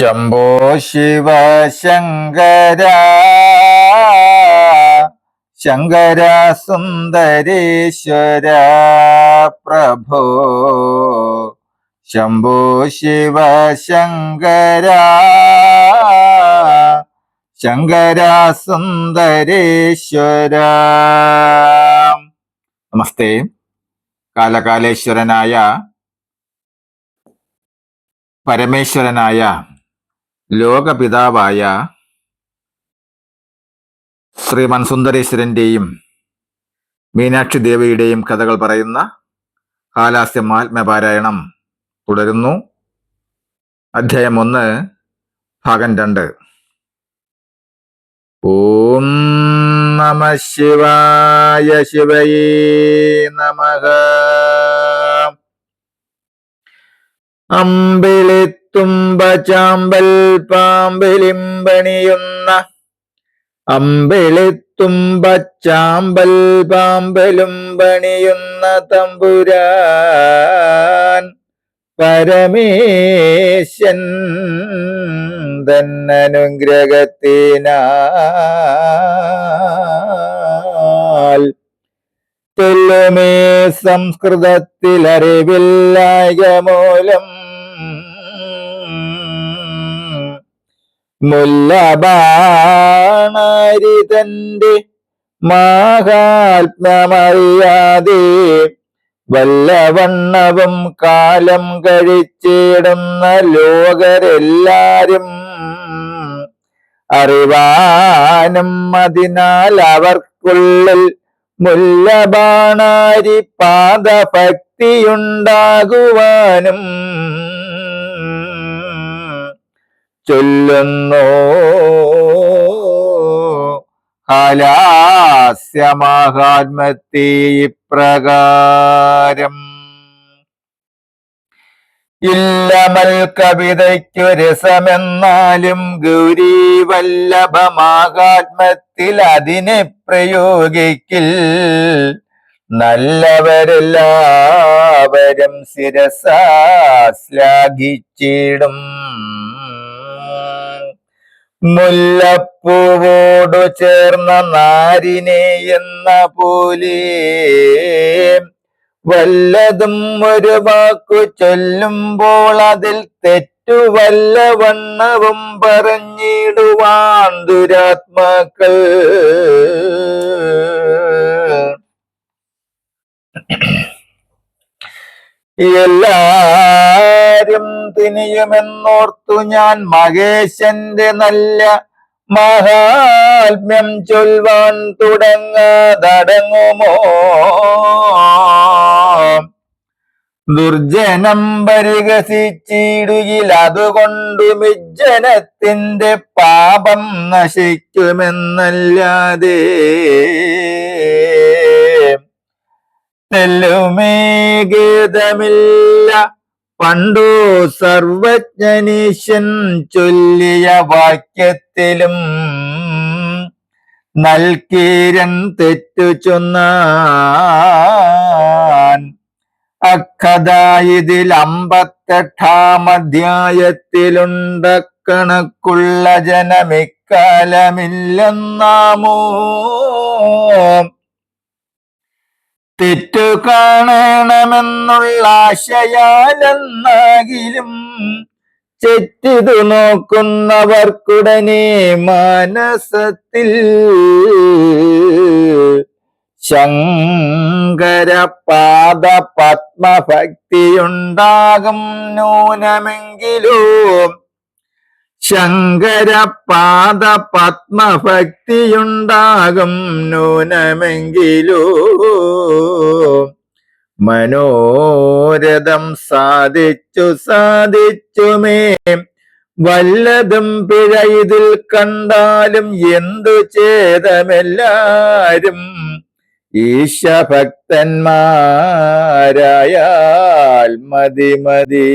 ശംഭോ ശിവ ശങ്കര ശങ്കര സുന്ദരീശ്വര പ്രഭോ. ശംഭോ ശിവ ശങ്കര ശങ്കര സുന്ദരീശ്വര. നമസ്തേ. കാലകാലേശ്വരനായ പരമേശ്വരനായ ലോകപിതാവായ ശ്രീമൻ സുന്ദരേശ്വരന്റെയും മീനാക്ഷി ദേവിയുടെയും കഥകൾ പറയുന്ന കാലാസ്യം ആത്മപാരായണം തുടരുന്നു. അധ്യായം ഒന്ന് ഭാഗം രണ്ട്. ഓം നമ ശിവായ ശിവയേ നമഃ. അമ്പിളിത്തുമ്പ ചാമ്പൽ പാമ്പിലിമ്പണിയുന്ന അമ്പിളിത്തുമ്പ ചാമ്പൽ പാമ്പലും പണിയുന്ന തമ്പുരാൻ പരമേശൻ തന്നനുഗ്രഹത്തിനാൽ. തെല്ലുമേ സംസ്കൃതത്തിലറിവില്ലായ മൂലം മുല്ലബാണരിതന്റെ മാഹാത്മ്യമറിയാതെ വല്ലവണ്ണവും കാലം കഴിച്ചിടുന്ന ലോകരെല്ലാരും അറിവാനും അതിനാൽ അവർക്കുള്ളിൽ മുല്ലബാണാരി പാദഭക്തിയുണ്ടാകുവാനും ചൊല്ലുന്നു. ഹാലാസ്യമഹാത്മത്തെ ഇപ്രകാരം. ഇല്ലമൽ കവിതയ്ക്കു രസമെന്നാലും ഗൗരീവല്ലഭമാകാത്മത്തിൽ അതിനെ പ്രയോഗിക്കിൽ നല്ലവരെല്ലാവരും ശിരസാ ശ്ലാഘിച്ചിടും മുല്ലപ്പൂവോടു ചേർന്ന നാരിനെ എന്ന പോലെ വല്ലതും ഒരു വാക്കു ചൊല്ലുമ്പോൾ അതിൽ തെറ്റു വല്ല വണ്ണവും പറഞ്ഞിടുവാൻ ദുരാത്മാക്കൾ. എല്ലാരും തിനിയുമെന്നോർത്തു ഞാൻ മഹേശന്റെ നല്ല മഹാത്മ്യം ചൊൽവാൻ തുടങ്ങാതടങ്ങുമോ? ദുർജനം പരിഹസിച്ചിടുകിൽ അതുകൊണ്ട് മിജ്ജനത്തിന്റെ പാപം നശിക്കുമെന്നല്ലാതെ തെല്ലുമേഗീതമില്ല പണ്ടു സർവജ്ഞനീശൻ ചൊല്ലിയ വാക്യത്തിലും നൽകീരൻ തെറ്റു ചൊന്നാൻ. അക്കഥ ഇതിൽ അമ്പത്തെട്ടാം അധ്യായത്തിലുണ്ട കണക്കുള്ള ജനമിക്കാലമില്ലെന്നാമോ? തെറ്റു കാണണമെന്നുള്ള ആശയാലെന്നാകിലും ചെറ്റിതു നോക്കുന്നവർക്കുടനെ മനസ്സത്തിൽ ശങ്കരപാദ പത്മഭക്തിയുണ്ടാകും നൂനമെങ്കിലും ശങ്കരപാദ പത്മഭക്തിയുണ്ടാകും നൂനമെങ്കിലോ മനോരഥം സാധിച്ചു സാധിച്ചുമേ. വല്ലതും പിഴ ഇതിൽ കണ്ടാലും എന്തു ചേതമെല്ലാരും ഈശഭക്തന്മാരായാൽ മതി മതി.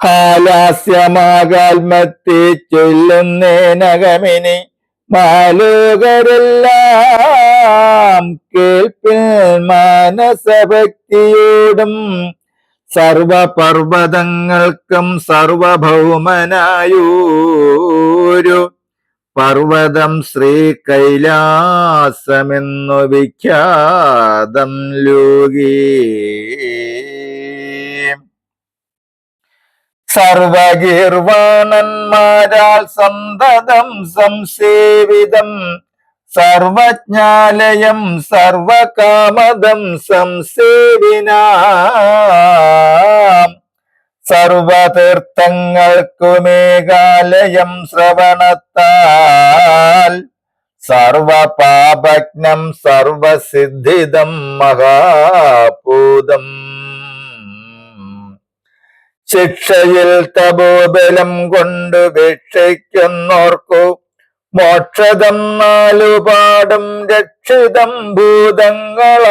ഹാലാസ്യമാകാത്മത്തെ ചൊല്ലുന്നേനകമിനി മാലോകരെല്ലാം കേൾപ്പിൽ മാനസഭക്തിയോടും സർവപർവതങ്ങൾക്കും സർവഭൗമനായൂരു പർവതം ശ്രീ കൈലാസമെന്നു വിഖ്യാതം ലോകേ. സർവഗീർവാണന്മാരാൽ സന്തതം സംസേവിതം സർവജ്ഞാലയം സർവകാമദം സംസേവിന. സർവതീർത്ഥങ്ങൾക്കുമേകാലയം ശ്രവണത്താൽ സർവപാപജ്ഞം സർവസിദ്ധിതം മഹാഭൂതം. ശിക്ഷയിൽ തപോബലം കൊണ്ട് വീക്ഷിക്കുന്നോർക്കു മോക്ഷതം നാലുപാടും രക്ഷിതം ഭൂതങ്ങളാൽ.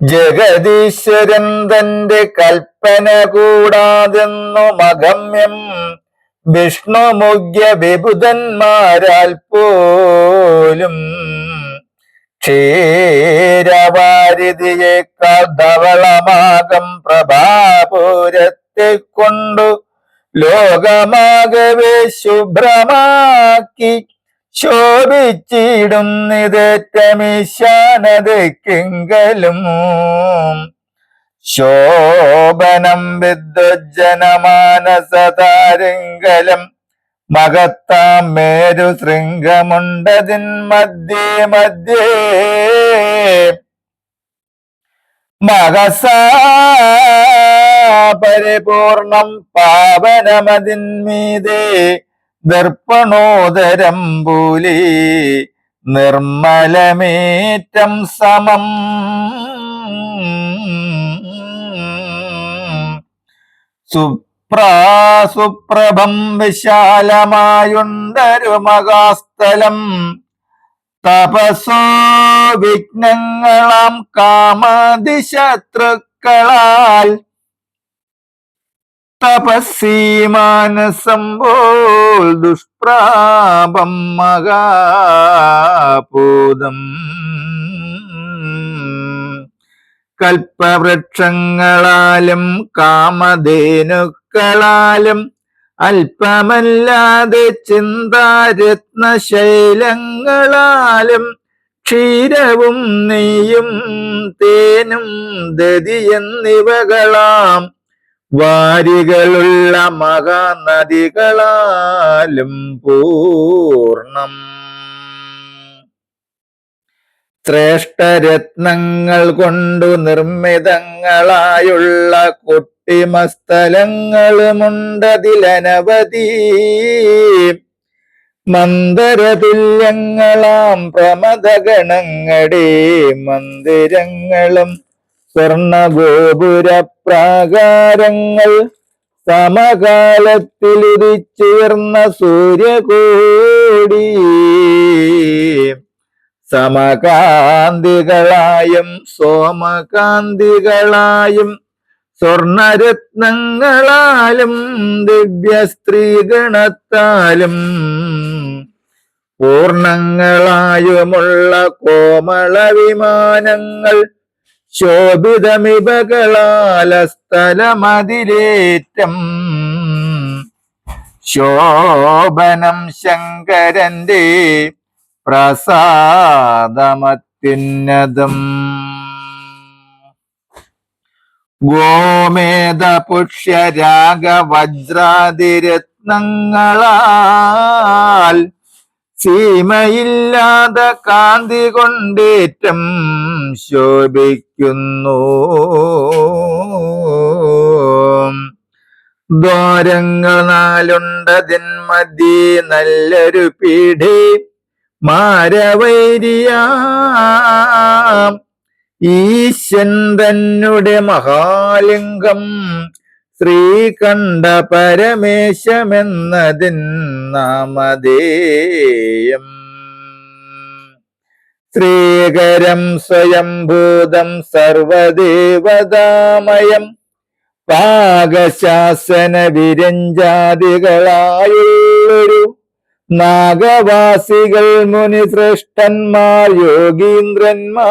ജഗദീശ്വരൻ തന്റെ കൽപ്പന കൂടാതെന്നു മഗമ്യം വിഷ്ണുമുഖ്യ വിബുധന്മാരാൽ പോലും ക്ഷീരവാരിതിയേക്കാൾ ധവളമാകം പ്രഭാപൂരത്തെ കൊണ്ടു ലോകമാകവേ ശുഭ്രമാക്കി ശോഭിച്ചിടും നിതേറ്റമിശാനതയ്ക്കെങ്കിലും ശോഭനം വിദ്വജ്ജനമാനസതാരങ്കലം മകത്താം മേരു ശൃംഗമുണ്ടതിൻ മധ്യേ മധ്യേ. മകസരിപൂർണം പാവനമതിന്മീതേ ദർപ്പണോദരം പൂലി നിർമ്മലമേറ്റം സമം. സുപ്രാസുപ്രഭം വിശാലമായുണ്ടൊരു മകാസ്ഥലം തപസോ വിഘ്നങ്ങളാം കാമതിശത്രുക്കളാൽ തപസ്സീ മാനസം പോൽ ദുഷ്പ്രാപം മകാപൂതം കൽപ്പവൃക്ഷങ്ങളാലും കാമധേനുക്കളാലും അല്പമല്ലാതെ ചിന്താരത്നശൈലങ്ങളാലും ക്ഷീരവും നെയ്യും തേനും ദതി എന്നിവകളാം. വാരികളുള്ള മഹാനദികളാലും പൂർണം ശ്രേഷ്ഠരത്നങ്ങൾ കൊണ്ടു നിർമ്മിതങ്ങളായുള്ള കുട്ടിമസ്ഥലങ്ങളുമുണ്ടതിലനവധി. മന്ദരതുല്യങ്ങളാം പ്രമദഗണങ്ങളുടെ മന്ദിരങ്ങളും സ്വർണഗോപുരപ്രാകാരങ്ങൾ സമകാലത്തിലുദിച്ചുയർന്ന സൂര്യകോടി. സമകാന്തികളായും സോമകാന്തികളായും സ്വർണരത്നങ്ങളാലും ദിവ്യ സ്ത്രീഗണത്താലും പൂർണങ്ങളായുമുള്ള കോമള വിമാനങ്ങൾ ശോഭിതമിപകളാലസ്ഥലമതിലേറ്റം ശോഭനം ശങ്കരന്റെ പ്രസാദമത്യുന്നതം. ഗോമേധ പുഷ്യരാഗ വജ്രാതിരത്നങ്ങളാൽ സീമയില്ലാതെ കാന്തി കൊണ്ടേറ്റം ശോഭിക്കുന്നു. ദ്വാരങ്ങൾ നാലുണ്ടതിന്മതി നല്ലൊരു പീഠേ. മാരവൈരിയാം. ഈശൻ തന്നെ മഹാലിംഗം ശ്രീകണ്ഠ പരമേശമെന്നതിൻ നാമധേയം. ശ്രീകരം സ്വയംഭൂതം സർവദേവതാമയം. പാകശാസന വിരഞ്ജാതികളായുള്ളൊരു നാഗവാസികൾ മുനിശ്രേഷ്ഠന്മാർ യോഗീന്ദ്രന്മാർ.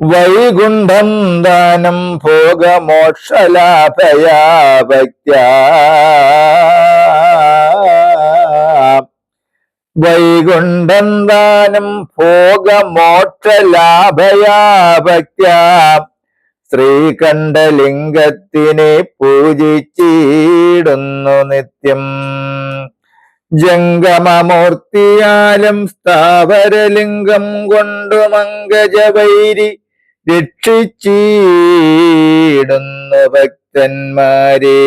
വൈകുണ്ഠം ദാനം ഭോഗമോക്ഷലാഭയാ ഭക്ത്യാ വൈകുണ്ഠം ദാനം ഭോഗമോക്ഷലാഭയാ ഭക്ത്യാ ശ്രീകണ്ഠലിംഗത്തിനെ പൂജിച്ചിടുന്നു നിത്യം. ജംഗമമൂർത്തിയാലും സ്ഥാവരലിംഗം കൊണ്ടു മങ്കജവൈരി രക്ഷിച്ചിടുന്നു ഭക്തന്മാരെ.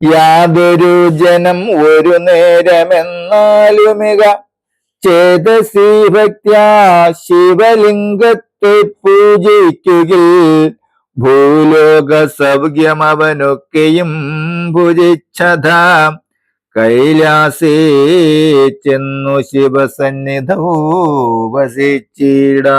യാതൊരു ജനം ഒരു നേരമെന്നാലുമിക ചേതസി ഭക്ത്യാ ശിവലിംഗത്തെ പൂജിക്കുകിൽ ഭൂലോക സൗഖ്യമവനൊക്കെയും ഭുജിച്ചതാ. കൈലാസേ ചെന്നു ശിവസന്നിധോ വസിച്ചിടാം.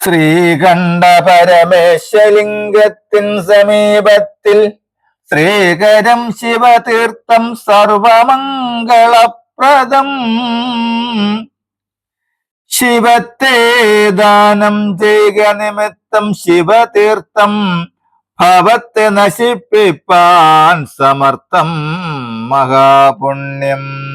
ശ്രീകണ്ഠ പരമേശ്വലിംഗത്തിൻ സമീപത്തിൽ ശ്രീകരം ശിവതീർത്ഥം സർവമംഗളപ്രദം. ശിവത്തെ ദാനം ചെയ്യുക നിമിത്തം ശിവതീർത്ഥം ഭവത്തെ നശിപ്പിപ്പാൻ സമർത്ഥം മഹാപുണ്യം.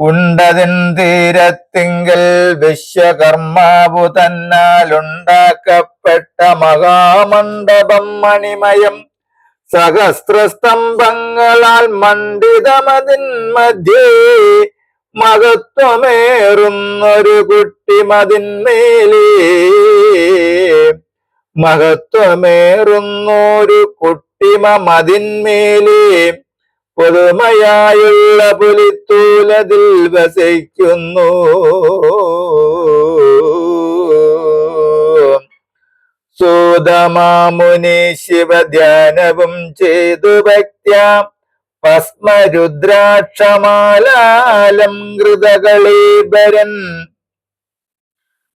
ഉണ്ടതിൻ തീരത്തിങ്കൽ വിശ്വകർമാവു തന്നാൽ ഉണ്ടാക്കപ്പെട്ട മഹാമണ്ഡപം മണിമയം. സഹസ്രസ്തംഭങ്ങളാൽ മണ്ഡിതമതിൻ മധ്യേ മഹത്വമേറുന്നൊരു കുട്ടിമതിന്മേലേ മഹത്വമേറുന്നൊരു കുട്ടിമ മതിന്മേലേ പുതുമയായുള്ള പുലിത്തൂലതിൽ വസിക്കുന്നു. സൂതമാമുനി ശിവധ്യാനവും ചെയ്തു ഭക്ത്യാം ഭസ്മരുദ്രാക്ഷമാലാലം കൃതകളീബരൻ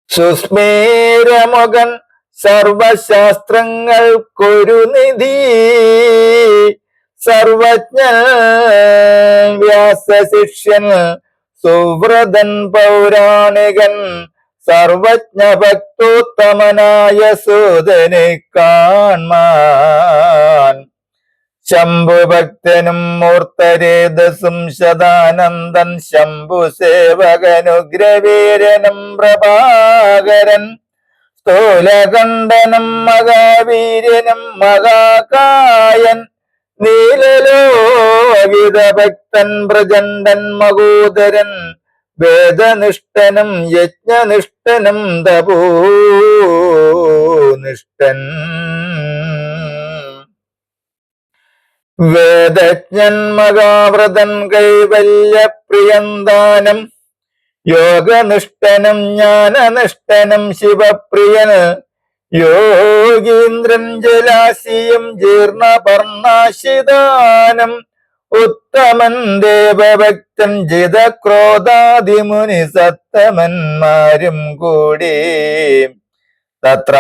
സുസ്മേരമുഖൻ സർവശാസ്ത്രങ്ങൾക്കൊരു നിധി. സർവജ്ഞൻ വ്യാസശിഷ്യൻ സുവ്രതൻ പൗരാണികൻ സർവജ്ഞ ഭക്തോത്തമനായ സൂതനെ കാൺമാൻ ശംഭുഭക്തനും മൂർത്തരേതസും ശതാനന്ദൻ ശംഭു സേവകനുഗ്രവീരനും പ്രഭാകരൻ സ്ഥൂലകണ്ഠനും മഹാവീര്യനും മഹാകായൻ നീലലോകിത ഭക്തൻ പ്രചണ്ഡൻ മകോദരൻ വേദനിഷ്ഠനും യജ്ഞനിഷ്ഠനും തപോനിഷ്ഠൻ. വേദജ്ഞൻ മകാവ്രതൻ കൈവല്യപ്രിയന്താനം യോഗനിഷ്ഠനും ജ്ഞാനനിഷ്ഠനും ശിവപ്രിയന് യോഗീന്ദ്രൻ ജലാശിയും ജീർണപർണാശിദാനം ഉത്തമൻ ദേവഭക്തൻ ജിതക്രോധാദിമുനി സത്തമന്മാരും കൂടി. തത്ര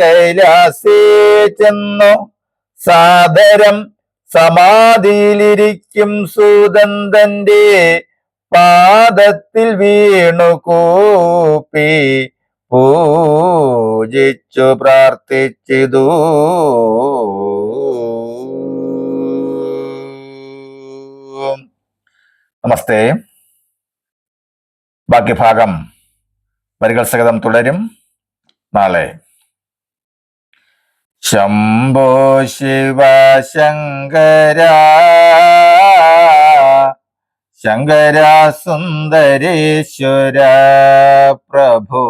കൈലാസേ ചെന്നു. സാദരം സമാധിയിലിരിക്കും സൂതന്തന്റെ പാദത്തിൽ വീണു കൂപ്പി. പൂജിച്ചു പ്രാർത്ഥിച്ചിതു. നമസ്തേ. ബാക്കി ഭാഗം വരികൾ സഹിതം തുടരും നാളെ. ശംഭോ ശിവ ശങ്കര. ശങ്കര സുന്ദരേശ്വര പ്രഭോ.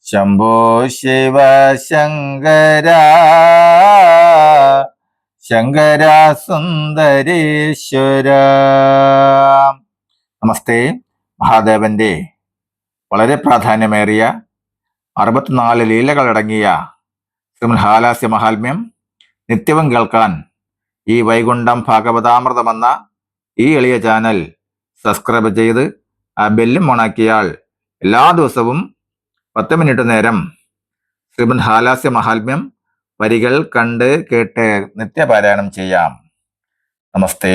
ശംഭോ ശിവ ശങ്കര. ശങ്കരാസുന്ദരേശ്വര. നമസ്തേ. മഹാദേവന്റെ വളരെ പ്രാധാന്യമേറിയ അറുപത്തിനാല് ലീലകളടങ്ങിയ അടങ്ങിയ ഹാലാസ്യ മഹാത്മ്യം നിത്യവും കേൾക്കാൻ ഈ വൈകുണ്ഠം ഭാഗവതാമൃതമെന്ന ഈ എളിയ ചാനൽ സബ്സ്ക്രൈബ് ചെയ്ത് ആ ബെല്ലും ഓണാക്കിയാൽ എല്ലാ ദിവസവും പത്ത് മിനിറ്റ് നേരം ശ്രീമൻ ഹാലാസ്യ മഹാത്മ്യം വരികൾ കണ്ട് കേട്ട് നിത്യപാരായണം ചെയ്യാം. നമസ്തേ.